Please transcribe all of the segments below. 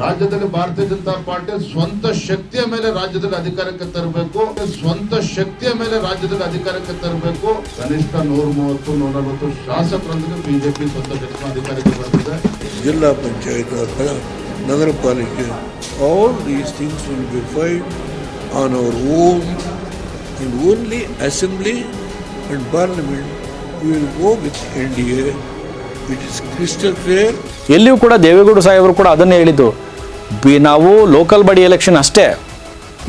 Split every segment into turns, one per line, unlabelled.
ರಾಜ್ಯದಲ್ಲಿ ಭಾರತೀಯ ಜನತಾ ಪಾರ್ಟಿ ಸ್ವಂತ ಶಕ್ತಿಯ ಮೇಲೆ ರಾಜ್ಯದಲ್ಲಿ ಅಧಿಕಾರಕ್ಕೆ ತರಬೇಕು, ಸ್ವಂತ ಶಕ್ತಿಯ ಮೇಲೆ ರಾಜ್ಯದಲ್ಲಿ ಅಧಿಕಾರಕ್ಕೆ ತರಬೇಕು. ಕನಿಷ್ಠ ನೂರ ಮೂವತ್ತು ನೂರ ನಲವತ್ತು ಶಾಸಕರೊಂದಿಗೆ ಬಿಜೆಪಿ ಸ್ವಂತ ಶಕ್ತಿ ಅಧಿಕಾರಕ್ಕೆ ಬರ್ತದೆ.
ಜಿಲ್ಲಾ ಪಂಚಾಯತ್ ನಗರ ಪಾಲಿಕೆ all these things will be fight on our own in only assembly and parliament will go with N D A it is crystal clear
ಎಲ್ಲಿಯೂ ಕೂಡ ದೇವೇಗೌಡ ಸಾಹೇಬರು ಕೂಡ ಅದನ್ನೇ ಹೇಳಿದ್ದು. ಬಿ, ನಾವು ಲೋಕಲ್ ಬಾಡಿ ಎಲೆಕ್ಷನ್ ಅಷ್ಟೇ.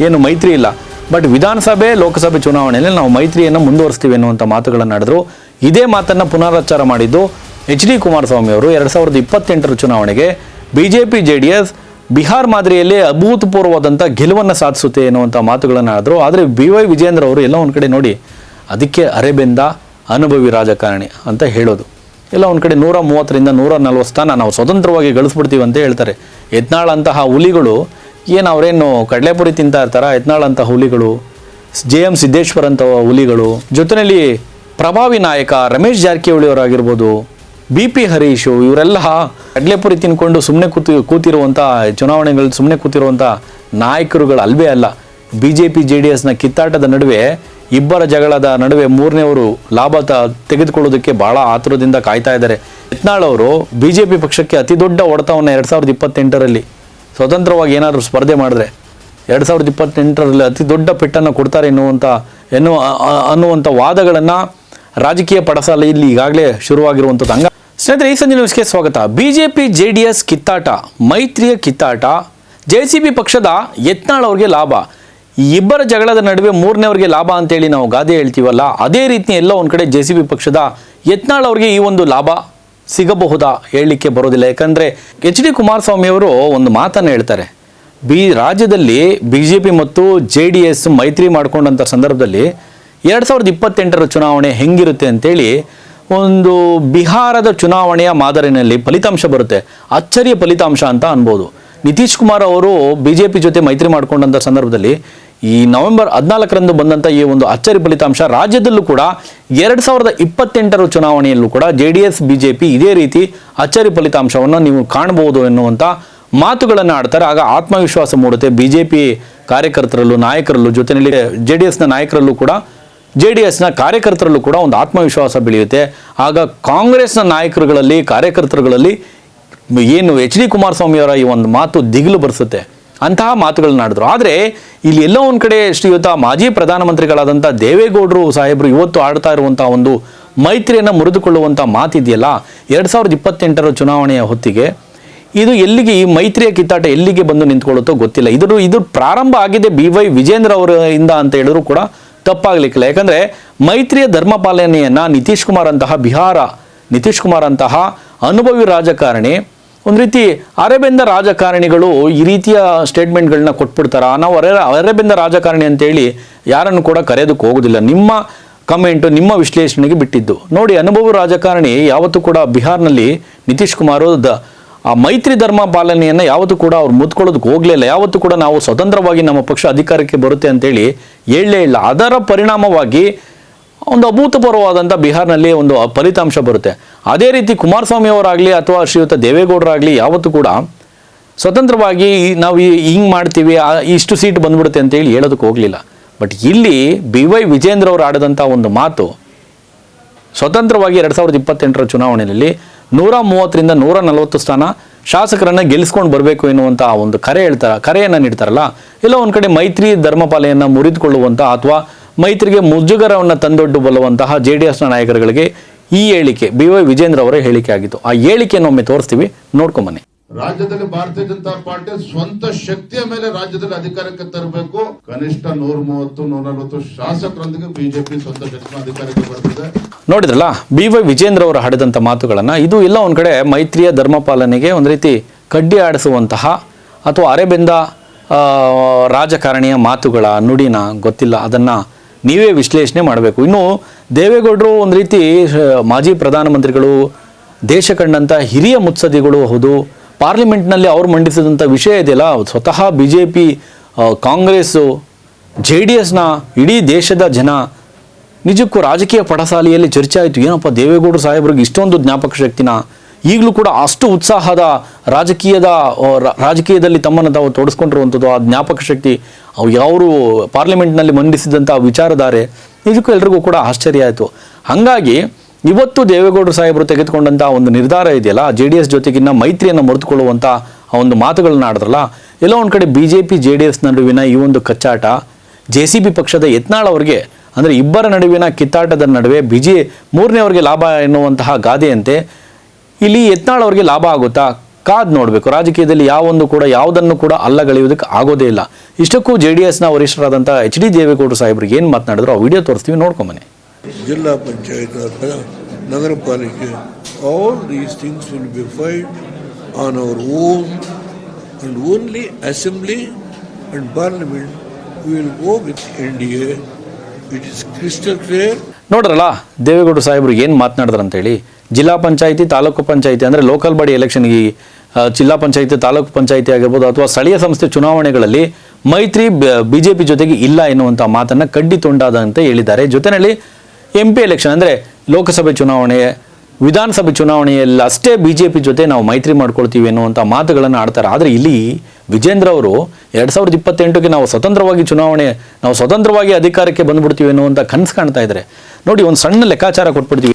ಏನು ಮೈತ್ರಿ ಇಲ್ಲ. ಬಟ್ ವಿಧಾನಸಭೆ, ಲೋಕಸಭೆ ಚುನಾವಣೆಯಲ್ಲಿ ನಾವು ಮೈತ್ರಿಯನ್ನು ಮುಂದುವರಿಸ್ತೀವಿ ಅನ್ನುವಂಥ ಮಾತುಗಳನ್ನು ನಡೆದ್ರು. ಇದೇ ಮಾತನ್ನು ಪುನರುಚ್ಚಾರ ಮಾಡಿದ್ದು ಎಚ್ ಡಿ ಕುಮಾರಸ್ವಾಮಿ ಅವರು ಎರಡು ಸಾವಿರದ ಇಪ್ಪತ್ತೆಂಟರ ಚುನಾವಣೆಗೆ B J P J D S Bihar ಮಾದರಿಯಲ್ಲಿ ಅಭೂತಪೂರ್ವವಾದಂಥ ಗೆಲುವನ್ನು ಸಾಧಿಸುತ್ತೆ ಎನ್ನುವಂಥ ಮಾತುಗಳನ್ನು ಆದರು ಆದರೆ ಬಿ ವೈ ವಿಜೇಂದ್ರ ಅವರು ಎಲ್ಲ ಒಂದು ಕಡೆ ನೋಡಿ, ಅದಕ್ಕೆ ಅರೆಬೆಂದ ಅನುಭವಿ ರಾಜಕಾರಣಿ ಅಂತ ಹೇಳೋದು. ಎಲ್ಲ ಒಂದು ಕಡೆ ನೂರ ಮೂವತ್ತರಿಂದ ನೂರ ನಲ್ವತ್ತು ಸ್ಥಾನ ನಾವು ಸ್ವತಂತ್ರವಾಗಿ ಗಳಿಸ್ಬಿಡ್ತೀವಿ ಅಂತ ಹೇಳ್ತಾರೆ. ಯತ್ನಾಳಂತಹ ಹುಲಿಗಳು, ಏನು ಅವರೇನು ಕಡಲೆಪುರಿ ತಿಂತಾ ಇರ್ತಾರ? ಯತ್ನಾಳಂತಹ ಹುಲಿಗಳು, ಜೆ ಎಂ ಸಿದ್ದೇಶ್ವರ್ ಅಂತ ಹುಲಿಗಳು, ಜೊತೆಯಲ್ಲಿ ಪ್ರಭಾವಿ ನಾಯಕ ರಮೇಶ್ ಜಾರಕಿಹೊಳಿ ಅವರಾಗಿರ್ಬೋದು, ಬಿ ಪಿ ಹರೀಶು, ಇವರೆಲ್ಲ ಕಡಲೆಪುರಿ ತಿನ್ಕೊಂಡು ಸುಮ್ಮನೆ ಕೂತಿ ಕೂತಿರುವಂಥ ಚುನಾವಣೆಗಳು ಸುಮ್ಮನೆ ಕೂತಿರುವಂಥ ನಾಯಕರುಗಳು ಅಲ್ವೇ ಅಲ್ಲ. B J P J D ಎಸ್ನ ಕಿತ್ತಾಟದ ನಡುವೆ ಇಬ್ಬರ ಜಗಳದ ನಡುವೆ ಮೂರನೇವರು ಲಾಭ ತೆಗೆದುಕೊಳ್ಳೋದಕ್ಕೆ ಬಹಳ ಆತುರದಿಂದ ಕಾಯ್ತಾ ಇದ್ದಾರೆ. ಯತ್ನಾಳ್ ಅವರು ಬಿ ಜೆ ಪಿ ಪಕ್ಷಕ್ಕೆ ಅತಿ ದೊಡ್ಡ ಎರಡು ಸಾವಿರದ ಇಪ್ಪತ್ತೆಂಟರಲ್ಲಿ ಸ್ವತಂತ್ರವಾಗಿ ಏನಾದರೂ ಸ್ಪರ್ಧೆ ಮಾಡಿದ್ರೆ ಎರಡು ಸಾವಿರದ ಇಪ್ಪತ್ತೆಂಟರಲ್ಲಿ ಅತಿ ದೊಡ್ಡ ಪೆಟ್ಟನ್ನು ಕೊಡ್ತಾರೆ ಎನ್ನುವಂಥ ಎನ್ನುವ ಅನ್ನುವಂಥ ವಾದಗಳನ್ನು ರಾಜಕೀಯ ಪಡಸಾಲ ಇಲ್ಲಿ ಈಗಾಗಲೇ ಶುರುವಾಗಿರುವಂಥದ್ದು. ಹಂಗ ಸ್ನೇಹಿತರೆ, ಈ ಸಂಜೆ ನ್ಯೂಸ್ಗೆ ಸ್ವಾಗತ. B J P J D S ಕಿತ್ತಾಟ, ಮೈತ್ರಿಯ ಕಿತ್ತಾಟ, ಜೆ ಸಿ ಬಿ ಪಕ್ಷದ ಯತ್ನಾಳ್ ಅವ್ರಿಗೆ ಲಾಭ. ಇಬ್ಬರ ಜಗಳದ ನಡುವೆ ಮೂರನೇವರಿಗೆ ಲಾಭ ಅಂತೇಳಿ ನಾವು ಗಾದೆ ಹೇಳ್ತೀವಲ್ಲ, ಅದೇ ರೀತಿ ಎಲ್ಲ ಒಂದು ಕಡೆ ಜೆ ಪಕ್ಷದ ಯತ್ನಾಳ್ ಅವರಿಗೆ ಈ ಒಂದು ಲಾಭ ಸಿಗಬಹುದಾ ಹೇಳಲಿಕ್ಕೆ ಬರೋದಿಲ್ಲ. ಯಾಕಂದರೆ ಎಚ್ ಡಿ ಕುಮಾರಸ್ವಾಮಿ ಅವರು ಒಂದು ಮಾತನ್ನು ಹೇಳ್ತಾರೆ. ಬಿ, ರಾಜ್ಯದಲ್ಲಿ ಬಿ ಜೆ ಪಿ ಮತ್ತು ಜೆ ಡಿ ಎಸ್ ಮೈತ್ರಿ ಮಾಡಿಕೊಂಡಂಥ ಸಂದರ್ಭದಲ್ಲಿ ಎರಡು ಸಾವಿರದ ಇಪ್ಪತ್ತೆಂಟರ ಚುನಾವಣೆ ಹೆಂಗಿರುತ್ತೆ ಅಂತೇಳಿ ಒಂದು ಬಿಹಾರದ ಚುನಾವಣೆಯ ಮಾದರಿನಲ್ಲಿ ಫಲಿತಾಂಶ ಬರುತ್ತೆ. ಅಚ್ಚರಿಯ ಫಲಿತಾಂಶ ಅಂತ ಅನ್ಬೋದು. ನಿತೀಶ್ ಕುಮಾರ್ ಅವರು ಬಿ ಜೆ ಪಿ ಜೊತೆ ಮೈತ್ರಿ ಮಾಡಿಕೊಂಡಂಥ ಸಂದರ್ಭದಲ್ಲಿ ಈ ನವೆಂಬರ್ ಹದಿನಾಲ್ಕರಂದು ಬಂದಂಥ ಈ ಒಂದು ಅಚ್ಚರಿ ಫಲಿತಾಂಶ ರಾಜ್ಯದಲ್ಲೂ ಕೂಡ ಎರಡು ಸಾವಿರದ ಇಪ್ಪತ್ತೆಂಟರ ಚುನಾವಣೆಯಲ್ಲೂ ಕೂಡ J D S B J P ಇದೇ ರೀತಿ ಅಚ್ಚರಿ ಫಲಿತಾಂಶವನ್ನು ನೀವು ಕಾಣಬಹುದು ಎನ್ನುವಂಥ ಮಾತುಗಳನ್ನು ಆಡ್ತಾರೆ. ಆಗ ಆತ್ಮವಿಶ್ವಾಸ ಮೂಡುತ್ತೆ. ಬಿ ಜೆ ಪಿ ಕಾರ್ಯಕರ್ತರಲ್ಲೂ ನಾಯಕರಲ್ಲೂ ಜೊತೆಯಲ್ಲಿ ಜೆ ಡಿ ಎಸ್ನ ನಾಯಕರಲ್ಲೂ ಕೂಡ ಜೆ ಡಿ ಎಸ್ನ ಕಾರ್ಯಕರ್ತರಲ್ಲೂ ಕೂಡ ಒಂದು ಆತ್ಮವಿಶ್ವಾಸ ಬೆಳೆಯುತ್ತೆ. ಆಗ ಕಾಂಗ್ರೆಸ್ನ ನಾಯಕರುಗಳಲ್ಲಿ, ಕಾರ್ಯಕರ್ತರುಗಳಲ್ಲಿ ಏನು ಎಚ್ ಡಿ ಕುಮಾರಸ್ವಾಮಿ ಅವರ ಈ ಒಂದು ಮಾತು ದಿಗಿಲು ಬರೆಸುತ್ತೆ. ಅಂತಹ ಮಾತುಗಳನ್ನ ಆಡಿದ್ರು. ಆದರೆ ಇಲ್ಲಿ ಎಲ್ಲೋ ಒಂದು ಕಡೆ ಶ್ರೀಯುತ ಮಾಜಿ ಪ್ರಧಾನಮಂತ್ರಿಗಳಾದಂಥ ದೇವೇಗೌಡರು ಸಾಹೇಬರು ಇವತ್ತು ಆಡ್ತಾ ಇರುವಂಥ ಒಂದು ಮೈತ್ರಿಯನ್ನು ಮುರಿದುಕೊಳ್ಳುವಂಥ ಮಾತಿದೆಯಲ್ಲ, ಎರಡು ಸಾವಿರದ ಇಪ್ಪತ್ತೆಂಟರ ಚುನಾವಣೆಯ ಹೊತ್ತಿಗೆ ಇದು ಎಲ್ಲಿಗೆ ಈ ಮೈತ್ರಿಯ ಕಿತ್ತಾಟ ಎಲ್ಲಿಗೆ ಬಂದು ನಿಂತ್ಕೊಳ್ಳುತ್ತೋ ಗೊತ್ತಿಲ್ಲ. ಇದ್ರ ಇದು ಪ್ರಾರಂಭ ಆಗಿದೆ ಬಿ ವೈ ವಿಜೇಂದ್ರ ಅವರಿಂದ ಅಂತ ಹೇಳಿದ್ರು ಕೂಡ ತಪ್ಪಾಗಲಿಕ್ಕಿಲ್ಲ. ಯಾಕಂದರೆ ಮೈತ್ರಿಯ ಧರ್ಮ ಪಾಲನೆಯನ್ನ ನಿತೀಶ್ ಕುಮಾರ್ ಅಂತಹ ಬಿಹಾರ, ನಿತೀಶ್ ಕುಮಾರ್ ಅಂತಹ ಅನುಭವಿ ರಾಜಕಾರಣಿ ಒಂದು ರೀತಿ ಅರೆಬೆಂದ ರಾಜಕಾರಣಿಗಳು ಈ ರೀತಿಯ ಸ್ಟೇಟ್ಮೆಂಟ್ಗಳನ್ನ ಕೊಟ್ಬಿಡ್ತಾರ? ನಾವು ಅರೆ, ಅರೆಬೆಂದ ರಾಜಕಾರಣಿ ಅಂತೇಳಿ ಯಾರನ್ನು ಕೂಡ ಕರೆಯೋದಕ್ಕೆ ಹೋಗೋದಿಲ್ಲ. ನಿಮ್ಮ ಕಮೆಂಟು ನಿಮ್ಮ ವಿಶ್ಲೇಷಣೆಗೆ ಬಿಟ್ಟಿದ್ದು. ನೋಡಿ, ಅನುಭವ ರಾಜಕಾರಣಿ ಯಾವತ್ತೂ ಕೂಡ ಬಿಹಾರ್ನಲ್ಲಿ ನಿತೀಶ್ ಕುಮಾರ್ ದ ಆ ಮೈತ್ರಿ ಧರ್ಮ ಪಾಲನೆಯನ್ನು ಯಾವತ್ತೂ ಕೂಡ ಅವ್ರು ಮುದ್ಕೊಳ್ಳೋದಕ್ಕೆ ಹೋಗಲಿಲ್ಲ ಯಾವತ್ತೂ ಕೂಡ ನಾವು ಸ್ವತಂತ್ರವಾಗಿ ನಮ್ಮ ಪಕ್ಷ ಅಧಿಕಾರಕ್ಕೆ ಬರುತ್ತೆ ಅಂತೇಳಿ ಹೇಳಲೇ ಇಲ್ಲ. ಅದರ ಪರಿಣಾಮವಾಗಿ ಒಂದು ಅಭೂತಪೂರ್ವವಾದಂಥ ಬಿಹಾರ್ನಲ್ಲಿ ಒಂದು ಫಲಿತಾಂಶ ಬರುತ್ತೆ. ಅದೇ ರೀತಿ ಕುಮಾರಸ್ವಾಮಿ ಅವರಾಗಲಿ ಅಥವಾ ಶ್ರೀಯುತ ದೇವೇಗೌಡರಾಗಲಿ ಯಾವತ್ತೂ ಕೂಡ ಸ್ವತಂತ್ರವಾಗಿ ನಾವು ಹಿಂಗೆ ಮಾಡ್ತೀವಿ ಇಷ್ಟು ಸೀಟ್ ಬಂದ್ಬಿಡುತ್ತೆ ಅಂತೇಳಿ ಹೇಳೋದಕ್ಕೆ ಹೋಗಲಿಲ್ಲ. ಬಟ್ ಇಲ್ಲಿ ಬಿ ವೈ ವಿಜೇಂದ್ರ ಅವರು ಆಡಿದಂಥ ಒಂದು ಮಾತು ಸ್ವತಂತ್ರವಾಗಿ ಎರಡು ಸಾವಿರದ ಇಪ್ಪತ್ತೆಂಟರ ಚುನಾವಣೆಯಲ್ಲಿ ನೂರ ಮೂವತ್ತರಿಂದ ನೂರ ನಲವತ್ತು ಸ್ಥಾನ ಶಾಸಕರನ್ನು ಗೆಲ್ಲಿಸ್ಕೊಂಡು ಬರಬೇಕು ಎನ್ನುವಂಥ ಒಂದು ಕರೆ ಹೇಳ್ತಾರೆ, ಕರೆಯನ್ನು ನೀಡ್ತಾರಲ್ಲ? ಎಲ್ಲ ಒಂದು ಕಡೆ ಮೈತ್ರಿ ಧರ್ಮಪಾಲೆಯನ್ನು ಮುರಿದುಕೊಳ್ಳುವಂಥ ಅಥವಾ ಮೈತ್ರಿಗೆ ಮುಜುಗರವನ್ನು ತಂದೊಡ್ಡು ಬಲ್ಲುವಂತಹ ಜೆ ಡಿ ಎಸ್ನ ನಾಯಕರುಗಳಿಗೆ ಈ ಹೇಳಿಕೆ ಬಿ ವೈ ವಿಜೇಂದ್ರ ಅವರ ಹೇಳಿಕೆ ಆಗಿತ್ತು. ಆ ಹೇಳಿಕೆಯನ್ನು ಒಮ್ಮೆ ತೋರಿಸ್ತೀವಿ ನೋಡ್ಕೊಂಬನ್ನಿ
ರಾಜ್ಯದಲ್ಲಿ ಭಾರತೀಯ ಜನತಾ ಪಾರ್ಟಿ ಸ್ವಂತ ಶಕ್ತಿಯ ಮೇಲೆ ರಾಜ್ಯದಲ್ಲಿ ಅಧಿಕಾರಕ್ಕೆ ತರಬೇಕು. ಕನಿಷ್ಠ ನೂರ ಮೂವತ್ತು ನೂರ ನಲವತ್ತು ಶಾಸಕರೊಂದಿಗೆ ಬಿಜೆಪಿ ಸ್ವಂತ ಶಕ್ತಿ ಅಧಿಕಾರಕ್ಕೆ ಬರ್ತದೆ.
ನೋಡಿದ್ರಲ್ಲ ಬಿ ವೈ ವಿಜೇಂದ್ರ ಅವರು ಹಾಡಿದಂಥ ಮಾತುಗಳನ್ನ ಇದು ಎಲ್ಲ ಒಂದ್ ಕಡೆ ಮೈತ್ರಿಯ ಧರ್ಮಪಾಲನೆಗೆ ಒಂದು ರೀತಿ ಕಡ್ಡಿ ಆಡಿಸುವಂತಹ ಅಥವಾ ಅರೆಬೆಂದ ರಾಜಕಾರಣಿಯ ಮಾತುಗಳ ನುಡಿನ ಗೊತ್ತಿಲ್ಲ ಅದನ್ನು ನೀವೇ ವಿಶ್ಲೇಷಣೆ ಮಾಡಬೇಕು. ಇನ್ನು ದೇವೇಗೌಡರು ಒಂದು ರೀತಿ ಮಾಜಿ ಪ್ರಧಾನಮಂತ್ರಿಗಳು, ದೇಶ ಕಂಡಂಥ ಹಿರಿಯ ಮುತ್ಸದಿಗಳು ಹೌದು, ಪಾರ್ಲಿಮೆಂಟ್ನಲ್ಲಿ ಅವ್ರು ಮಂಡಿಸಿದಂಥ ವಿಷಯ ಇದೆಯಲ್ಲ, ಸ್ವತಃ B J P Congress, J D ಎಸ್ನ ಇಡೀ ದೇಶದ ಜನ ನಿಜಕ್ಕೂ ರಾಜಕೀಯ ಪಡಸಾಲಿಯಲ್ಲಿ ಚರ್ಚೆ ಆಯಿತು. ಏನಪ್ಪ ದೇವೇಗೌಡರು ಸಾಹೇಬ್ರಿಗೆ ಇಷ್ಟೊಂದು ಜ್ಞಾಪಕ ಶಕ್ತಿನ ಈಗಲೂ ಕೂಡ ಅಷ್ಟು ಉತ್ಸಾಹದ ರಾಜಕೀಯದ ರಾಜಕೀಯದಲ್ಲಿ ತಮ್ಮನ್ನು ತಾವು ತೊಡಸ್ಕೊಂಡಿರುವಂಥದ್ದು, ಆ ಜ್ಞಾಪಕ ಶಕ್ತಿ ಅವು ಯಾರು ಪಾರ್ಲಿಮೆಂಟ್ನಲ್ಲಿ ಮಂಡಿಸಿದಂಥ ವಿಚಾರಧಾರೆ, ಇದಕ್ಕೂ ಎಲ್ರಿಗೂ ಕೂಡ ಆಶ್ಚರ್ಯ ಆಯಿತು. ಹಾಗಾಗಿ ಇವತ್ತು ದೇವೇಗೌಡರು ಸಾಹೇಬರು ತೆಗೆದುಕೊಂಡಂಥ ಒಂದು ನಿರ್ಧಾರ ಇದೆಯಲ್ಲ ಜೆ ಡಿ ಎಸ್ ಜೊತೆಗಿನ್ನ ಮೈತ್ರಿಯನ್ನು ಮರೆತುಕೊಳ್ಳುವಂಥ ಆ ಒಂದು ಮಾತುಗಳನ್ನ ಆಡಿದ್ರಲ್ಲ, ಎಲ್ಲೋ ಒಂದು ಕಡೆ B J P, J D S ನಡುವಿನ ಈ ಒಂದು ಕಚ್ಚಾಟ, ಜೆ ಸಿ ಬಿ ಪಕ್ಷದ ಯತ್ನಾಳ್ ಅವರಿಗೆ, ಅಂದರೆ ಇಬ್ಬರ ನಡುವಿನ ಕಿತ್ತಾಟದ ನಡುವೆ ಬಿ ಜೆ ಮೂರನೇವರಿಗೆ ಲಾಭ ಎನ್ನುವಂತಹ ಗಾದೆಯಂತೆ ಇಲ್ಲಿ ಯತ್ನಾಳ್ ಅವರಿಗೆ ಲಾಭ ಆಗುತ್ತಾ? ಕಾದ್ ನೋಡಬೇಕು. ರಾಜಕೀಯದಲ್ಲಿ ಯಾವೊಂದು ಕೂಡ ಯಾವುದನ್ನು ಕೂಡ ಅಲ್ಲಗಳೆಯುವುದಕ್ಕೆ ಆಗೋದೇ ಇಲ್ಲ. ಇಷ್ಟಕ್ಕೂ ಜೆ ಡಿ ಎಸ್ನ ವರಿಷ್ಠರಾದಂಥ ಎಚ್ ಡಿ ದೇವೇಗೌಡರು ಸಾಹೇಬ್ರಿಗೆ ಏನು ಮಾತನಾಡಿದ್ರು ಆ ವಿಡಿಯೋ ತೋರಿಸ್ತೀವಿ ನೋಡ್ಕೊಂಬನ್ನಿ
ಜಿಲ್ಲಾ ಪಂಚಾಯತ್ ನಗರ ಪಾಲಿಕೆ all these things will be fight on our own and only assembly and parliament will go with N D A it is crystal clear
ನೋಡ್ರಲ್ಲ ದೇವೇಗೌಡರು ಸಾಹೇಬರು ಏನು ಮಾತನಾಡಿದ್ರು ಅಂತೇಳಿ ಜಿಲ್ಲಾ ಪಂಚಾಯಿತಿ, ತಾಲೂಕು ಪಂಚಾಯಿತಿ ಅಂದರೆ ಲೋಕಲ್ ಬಾಡಿ ಎಲೆಕ್ಷನ್ ಈ ಜಿಲ್ಲಾ ಪಂಚಾಯಿತಿ, ತಾಲೂಕು ಪಂಚಾಯಿತಿ ಆಗಿರ್ಬೋದು ಅಥವಾ ಸ್ಥಳೀಯ ಸಂಸ್ಥೆ ಚುನಾವಣೆಗಳಲ್ಲಿ ಮೈತ್ರಿ ಬಿಜೆಪಿ ಜೊತೆಗೆ ಇಲ್ಲ ಎನ್ನುವಂಥ ಮಾತನ್ನು ಕಡ್ಡಿ ತುಂಡಾದಂತೆ ಹೇಳಿದ್ದಾರೆ. ಜೊತೆಯಲ್ಲಿ ಎಂ ಪಿ ಎಲೆಕ್ಷನ್ ಅಂದರೆ ಲೋಕಸಭೆ ಚುನಾವಣೆ, ವಿಧಾನಸಭೆ ಚುನಾವಣೆಯಲ್ಲಿ ಅಷ್ಟೇ ಬಿ ಜೊತೆ ನಾವು ಮೈತ್ರಿ ಮಾಡ್ಕೊಳ್ತೀವಿ ಎನ್ನುವಂಥ ಮಾತುಗಳನ್ನು ಆಡ್ತಾರೆ. ಆದರೆ ಇಲ್ಲಿ ವಿಜೇಂದ್ರ ಅವರು ಎರಡು ಸಾವಿರದ ಇಪ್ಪತ್ತೆಂಟಕ್ಕೆ ನಾವು ಸ್ವತಂತ್ರವಾಗಿ ಚುನಾವಣೆ, ನಾವು ಸ್ವತಂತ್ರವಾಗಿ ಅಧಿಕಾರಕ್ಕೆ ಬಂದ್ಬಿಡ್ತೀವಿ ಎನ್ನುವಂಥ ಕನಸು ಕಾಣ್ತಾ ಇದ್ದಾರೆ ನೋಡಿ, ಒಂದು ಸಣ್ಣ ಲೆಕ್ಕಾಚಾರ ಕೊಟ್ಬಿಡ್ತೀವಿ.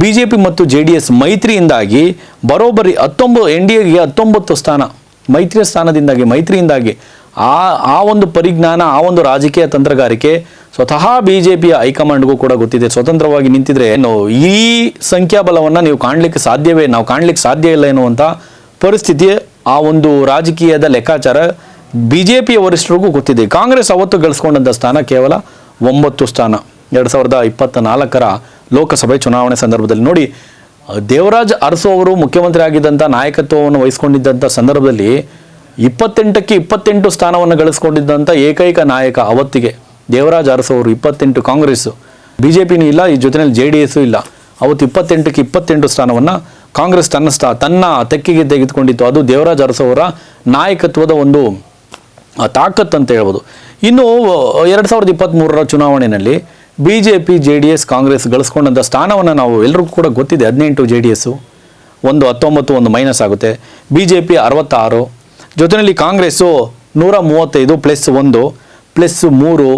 ಬಿ ಜೆ ಪಿ ಮತ್ತು ಜೆ ಡಿ ಎಸ್ ಮೈತ್ರಿಯಿಂದಾಗಿ ಬರೋಬ್ಬರಿ ಹತ್ತೊಂಬತ್ತು ಎನ್ ಡಿ ಎಗೆ ಹತ್ತೊಂಬತ್ತು ಸ್ಥಾನ, ಮೈತ್ರಿಯ ಸ್ಥಾನದಿಂದಾಗಿ, ಮೈತ್ರಿಯಿಂದಾಗಿ ಆ ಆ ಒಂದು ಪರಿಜ್ಞಾನ, ಆ ಒಂದು ರಾಜಕೀಯ ತಂತ್ರಗಾರಿಕೆ ಸ್ವತಃ ಬಿ ಜೆ ಪಿಯ ಹೈಕಮಾಂಡ್ಗೂ ಕೂಡ ಗೊತ್ತಿದೆ. ಸ್ವತಂತ್ರವಾಗಿ ನಿಂತಿದ್ರೆ ಏನು, ಈ ಸಂಖ್ಯಾಬಲವನ್ನು ನೀವು ಕಾಣಲಿಕ್ಕೆ ಸಾಧ್ಯವೇ, ನಾವು ಕಾಣಲಿಕ್ಕೆ ಸಾಧ್ಯ ಇಲ್ಲ ಎನ್ನುವಂಥ ಪರಿಸ್ಥಿತಿ ಆ ಒಂದು ರಾಜಕೀಯದ ಲೆಕ್ಕಾಚಾರ ಬಿ ಜೆ ಪಿಯ ವರಿಷ್ಠರಿಗೂ ಗೊತ್ತಿದೆ. ಕಾಂಗ್ರೆಸ್ ಅವತ್ತು ಗಳಿಸ್ಕೊಂಡಂಥ ಸ್ಥಾನ ಕೇವಲ ಒಂಬತ್ತು ಸ್ಥಾನ. ಎರಡು ಸಾವಿರದ ಇಪ್ಪತ್ತ ನಾಲ್ಕರ ಲೋಕಸಭೆ ಚುನಾವಣೆ ಸಂದರ್ಭದಲ್ಲಿ ನೋಡಿ, ದೇವರಾಜ್ ಅರಸು ಅವರು ಮುಖ್ಯಮಂತ್ರಿ ಆಗಿದ್ದಂಥ ನಾಯಕತ್ವವನ್ನು ವಹಿಸ್ಕೊಂಡಿದ್ದಂಥ ಸಂದರ್ಭದಲ್ಲಿ ಇಪ್ಪತ್ತೆಂಟಕ್ಕೆ ಇಪ್ಪತ್ತೆಂಟು ಸ್ಥಾನವನ್ನು ಗಳಿಸ್ಕೊಂಡಿದ್ದಂಥ ಏಕೈಕ ನಾಯಕ ಅವತ್ತಿಗೆ ದೇವರಾಜ್ ಅರಸು ಅವರು ಇಪ್ಪತ್ತೆಂಟು ಕಾಂಗ್ರೆಸ್ಸು. ಬಿ ಜೆ ಪಿನೂ ಇಲ್ಲ, ಈ ಜೊತೆಯಲ್ಲಿ ಜೆ ಡಿ ಎಸ್ಸು ಇಲ್ಲ. ಅವತ್ತು ಇಪ್ಪತ್ತೆಂಟಕ್ಕೆ ಇಪ್ಪತ್ತೆಂಟು ಸ್ಥಾನವನ್ನು ಕಾಂಗ್ರೆಸ್ ತನ್ನ ಸ್ಥಾ, ತನ್ನ ತೆಕ್ಕಿಗೆ ತೆಗೆದುಕೊಂಡಿತ್ತು. ಅದು ದೇವರಾಜ್ ಅರಸು ಅವರ ನಾಯಕತ್ವದ ಒಂದು ತಾಕತ್ತು ತಾಕತ್ ಅಂತ ಹೇಳ್ಬೋದು. ಇನ್ನು, ಎರಡು ಸಾವಿರದ ಇಪ್ಪತ್ತ್ಮೂರರ ಚುನಾವಣೆಯಲ್ಲಿ B J P J D S Congress ಗಳಿಸ್ಕೊಂಡಂಥ ಸ್ಥಾನವನ್ನು ನಾವು ಎಲ್ಲರಿಗೂ ಕೂಡ ಗೊತ್ತಿದೆ. ಹದಿನೆಂಟು ಜೆ ಡಿ ಎಸ್ಸು ಒಂದು ಹತ್ತೊಂಬತ್ತು, ಒಂದು ಮೈನಸ್ ಆಗುತ್ತೆ. ಬಿ ಜೆ ಪಿ ಅರವತ್ತಾರು ಜೊತೆಯಲ್ಲಿ ಕಾಂಗ್ರೆಸ್ಸು ನೂರ ಮೂವತ್ತೈದು ಪ್ಲಸ್ ಒಂದು, ಪ್ಲಸ್ ಮೂರು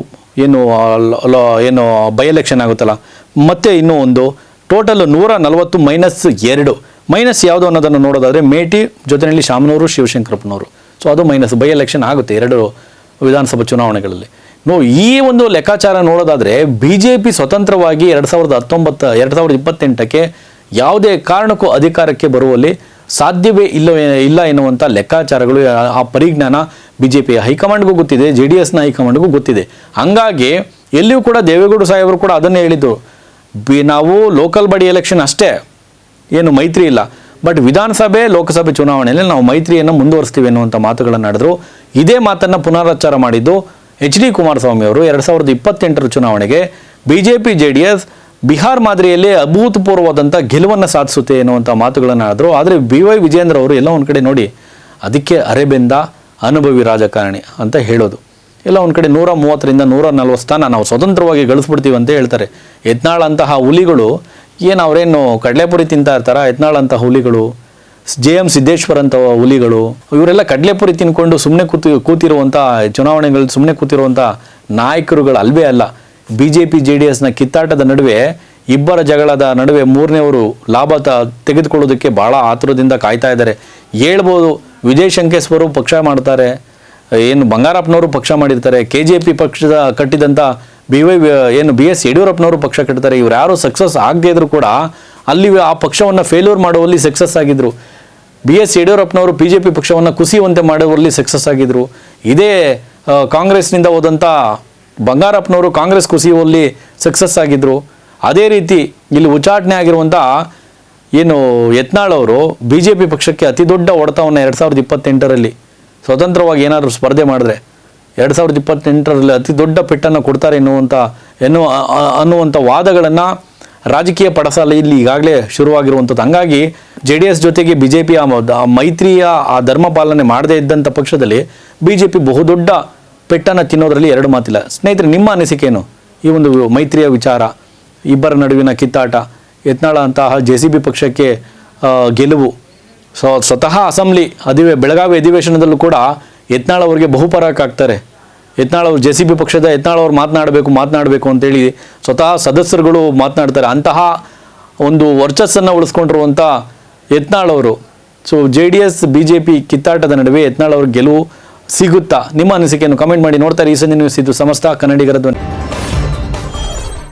ಏನು ಏನು ಬೈ ಎಲೆಕ್ಷನ್ ಆಗುತ್ತಲ್ಲ, ಮತ್ತೆ ಇನ್ನೂ ಒಂದು. ಟೋಟಲ್ ನೂರ ನಲವತ್ತು ಮೈನಸ್ ಎರಡು. ಮೈನಸ್ ಯಾವುದು ಅನ್ನೋದನ್ನು ನೋಡೋದಾದರೆ ಮೇಟಿ ಜೊತೆಯಲ್ಲಿ ಶಾಮನೂರು, ಶಿವಶಂಕರಪ್ಪನವರು. ಸೊ ಅದು ಮೈನಸ್ ಬೈ ಎಲೆಕ್ಷನ್ ಆಗುತ್ತೆ ಎರಡು ವಿಧಾನಸಭಾ ಚುನಾವಣೆಗಳಲ್ಲಿ. ನೋ, ಈ ಒಂದು ಲೆಕ್ಕಾಚಾರ ನೋಡೋದಾದರೆ ಬಿ ಜೆ ಪಿ ಸ್ವತಂತ್ರವಾಗಿ ಎರಡು ಸಾವಿರದ ಹತ್ತೊಂಬತ್ತು, ಎರಡು ಸಾವಿರದ ಇಪ್ಪತ್ತೆಂಟಕ್ಕೆ ಯಾವುದೇ ಕಾರಣಕ್ಕೂ ಅಧಿಕಾರಕ್ಕೆ ಬರುವಲ್ಲಿ ಸಾಧ್ಯವೇ ಇಲ್ಲ ಇಲ್ಲ ಎನ್ನುವಂಥ ಲೆಕ್ಕಾಚಾರಗಳು, ಆ- ಪರಿಜ್ಞಾನ ಬಿ ಜೆ ಪಿಯ ಹೈಕಮಾಂಡ್ಗೂ ಗೊತ್ತಿದೆ ಜೆ ಡಿ ಎಸ್ನ ಹೈಕಮಾಂಡ್ಗೂ ಗೊತ್ತಿದೆ. ಹಂಗಾಗಿ ಎಲ್ಲಿಯೂ ಕೂಡ ದೇವೇಗೌಡ ಸಾಹೇಬರು ಕೂಡ ಅದನ್ನೇ ಹೇಳಿದ್ದು. ಬಿ, ನಾವು ಲೋಕಲ್ ಬಾಡಿ ಎಲೆಕ್ಷನ್ ಅಷ್ಟೇ, ಏನು ಮೈತ್ರಿ ಇಲ್ಲ. ಬಟ್ ವಿಧಾನಸಭೆ, ಲೋಕಸಭೆ ಚುನಾವಣೆಯಲ್ಲಿ ನಾವು ಮೈತ್ರಿಯನ್ನು ಮುಂದುವರಿಸ್ತೀವಿ ಎನ್ನುವಂಥ ಮಾತುಗಳನ್ನು ನಡೆದರು ಇದೇ ಮಾತನ್ನು ಪುನರುಚ್ಚಾರ ಮಾಡಿದ್ದು ಎಚ್ ಡಿ ಕುಮಾರಸ್ವಾಮಿ ಅವರು ಎರಡು ಸಾವಿರದ ಇಪ್ಪತ್ತೆಂಟರ ಚುನಾವಣೆಗೆ BJP J D S Bihar ಮಾದರಿಯಲ್ಲಿ ಅಭೂತಪೂರ್ವವಾದಂಥ ಗೆಲುವನ್ನು ಸಾಧಿಸುತ್ತೆ ಎನ್ನುವಂಥ ಮಾತುಗಳನ್ನು ಆದರು ಆದರೆ ಬಿ ವೈ ವಿಜೇಂದ್ರ ಅವರು ಎಲ್ಲ ಒಂದು ಕಡೆ ನೋಡಿ, ಅದಕ್ಕೆ ಅರೆಬೆಂದ, ಅನುಭವಿ ರಾಜಕಾರಣಿ ಅಂತ ಹೇಳೋದು. ಎಲ್ಲ ಒಂದು ಕಡೆ ನೂರ ಮೂವತ್ತರಿಂದ ನೂರ ನಲ್ವತ್ತು ಸ್ಥಾನ ನಾವು ಸ್ವತಂತ್ರವಾಗಿ ಗಳಿಸ್ಬಿಡ್ತೀವಿ ಅಂತ ಹೇಳ್ತಾರೆ. ಯತ್ನಾಳ್ ಹುಲಿಗಳು, ಏನು ಅವರೇನು ಕಡಲೆಪುರಿ ತಿಂತಾ ಇರ್ತಾರ? ಯತ್ನಾಳ್ ಹುಲಿಗಳು ಜೆ ಎಂ ಸಿದ್ದೇಶ್ವರ್ ಅಂತ ಹುಲಿಗಳು, ಇವರೆಲ್ಲ ಕಡಲೆಪುರಿ ತಿನ್ಕೊಂಡು ಸುಮ್ಮನೆ ಕೂತಿ ಕೂತಿರುವಂಥ ಚುನಾವಣೆಗಳು ಸುಮ್ಮನೆ ಕೂತಿರುವಂಥ ನಾಯಕರುಗಳು ಅಲ್ವೇ ಅಲ್ಲ. B J P J D ಎಸ್ನ ಕಿತ್ತಾಟದ ನಡುವೆ, ಇಬ್ಬರ ಜಗಳದ ನಡುವೆ ಮೂರನೇವರು ಲಾಭ ತ, ತೆಗೆದುಕೊಳ್ಳೋದಕ್ಕೆ ಭಾಳ ಆತುರದಿಂದ ಕಾಯ್ತಾ ಇದ್ದಾರೆ. ಹೇಳ್ಬೋದು ವಿಜಯ್ ಶಂಕೇಶ್ವರು ಪಕ್ಷ ಮಾಡ್ತಾರೆ, ಏನು ಬಂಗಾರಪ್ಪನವರು ಪಕ್ಷ ಮಾಡಿರ್ತಾರೆ, ಕೆ ಜೆ ಪಿ ಪಕ್ಷದ ಕಟ್ಟಿದಂಥ ಬಿ ವೈ, ಏನು ಬಿ ಎಸ್ ಯಡಿಯೂರಪ್ಪನವರು ಪಕ್ಷ ಕಟ್ತಾರೆ ಇವ್ರು ಯಾರು ಸಕ್ಸಸ್ ಆಗದೇ ಇದ್ರು ಕೂಡ ಅಲ್ಲಿ ಆ ಪಕ್ಷವನ್ನು ಫೇಲ್ಯೂರ್ ಮಾಡುವಲ್ಲಿ ಸಕ್ಸಸ್ ಆಗಿದ್ರು. ಬಿ ಎಸ್ ಯಡಿಯೂರಪ್ಪನವರು ಬಿ ಜೆ ಪಿ ಪಕ್ಷವನ್ನು ಕುಸಿಯುವಂತೆ ಮಾಡುವಲ್ಲಿ ಸಕ್ಸಸ್ ಆಗಿದ್ರು. ಇದೇ ಕಾಂಗ್ರೆಸ್ನಿಂದ ಹೋದಂಥ ಬಂಗಾರಪ್ಪನವರು ಕಾಂಗ್ರೆಸ್ ಕುಸಿಯುವಲ್ಲಿ ಸಕ್ಸಸ್ ಆಗಿದ್ದರು ಅದೇ ರೀತಿ ಇಲ್ಲಿ ಉಚ್ಚಾಟನೆ ಆಗಿರುವಂಥ ಏನು ಯತ್ನಾಳ್ ಅವರು ಬಿ ಜೆ ಪಿ ಪಕ್ಷಕ್ಕೆ ಅತಿ ದೊಡ್ಡ ಎರಡು ಸಾವಿರದ ಇಪ್ಪತ್ತೆಂಟರಲ್ಲಿ ಸ್ವತಂತ್ರವಾಗಿ ಏನಾದರೂ ಸ್ಪರ್ಧೆ ಮಾಡಿದ್ರೆ ಎರಡು ಸಾವಿರದ ಇಪ್ಪತ್ತೆಂಟರಲ್ಲಿ ಅತಿ ದೊಡ್ಡ ಪೆಟ್ಟನ್ನು ಕೊಡ್ತಾರೆ ಎನ್ನುವಂಥ ಎನ್ನುವ ಅನ್ನುವಂಥ ವಾದಗಳನ್ನು ರಾಜಕೀಯ ಪಡಸಾಲ ಇಲ್ಲಿ ಈಗಾಗಲೇ ಶುರುವಾಗಿರುವಂಥದ್ದು. ಹಂಗಾಗಿ ಜೆ ಡಿ ಎಸ್ ಜೊತೆಗೆ ಬಿ ಜೆ ಪಿಯ ಮೈತ್ರಿಯ ಆ ಧರ್ಮ ಪಾಲನೆ ಮಾಡದೇ ಇದ್ದಂಥ ಪಕ್ಷದಲ್ಲಿ ಬಿ ಜೆ ಪಿ ಬಹುದೊಡ್ಡ ಪೆಟ್ಟನ್ನು ತಿನ್ನೋದರಲ್ಲಿ ಎರಡು ಮಾತಿಲ್ಲ. ಸ್ನೇಹಿತರೆ, ನಿಮ್ಮ ಅನಿಸಿಕೆಯೇನು ಈ ಒಂದು ಮೈತ್ರಿಯ ವಿಚಾರ, ಇಬ್ಬರ ನಡುವಿನ ಕಿತ್ತಾಟ, ಯತ್ನಾಳ ಅಂತಹ ಜೆ ಸಿ ಬಿ ಪಕ್ಷಕ್ಕೆ ಗೆಲುವು ಸೊ ಸ್ವತಃ ಅಸೆಂಬ್ಲಿ ಅಧಿವೇ ಬೆಳಗಾವಿ ಅಧಿವೇಶನದಲ್ಲೂ ಕೂಡ ಯತ್ನಾಳ್ ಅವರಿಗೆ ಬಹುಪರಾಕ್ ಆಗ್ತಾರೆ ಯತ್ನಾಳ್ ಅವರು, ಜೆ ಸಿ ಬಿ ಪಕ್ಷದ ಯತ್ನಾಳ್ ಅವರು ಮಾತನಾಡಬೇಕು ಮಾತನಾಡಬೇಕು ಅಂತೇಳಿ ಸ್ವತಃ ಸದಸ್ಯರುಗಳು ಮಾತನಾಡ್ತಾರೆ. ಅಂತಹ ಒಂದು ವರ್ಚಸ್ಸನ್ನು ಉಳಿಸ್ಕೊಂಡಿರುವಂಥ ಯತ್ನಾಳ್ ಅವರು. So J D S, B J P ಕಿತ್ತಾಟದ ನಡುವೆ ಯತ್ನಾಳ್ ಅವ್ರ ಗೆಲುವು ಸಿಗುತ್ತಾ? ನಿಮ್ಮ ಅನಿಸಿಕೆಯನ್ನು ಕಮೆಂಟ್ ಮಾಡಿ. ನೋಡ್ತಾರೆ ಈ ಸಂಜೆ ನ್ಯೂಸ್ ಇದು ಸಮಸ್ತ ಕನ್ನಡಿಗರ ಧ್ವನಿ.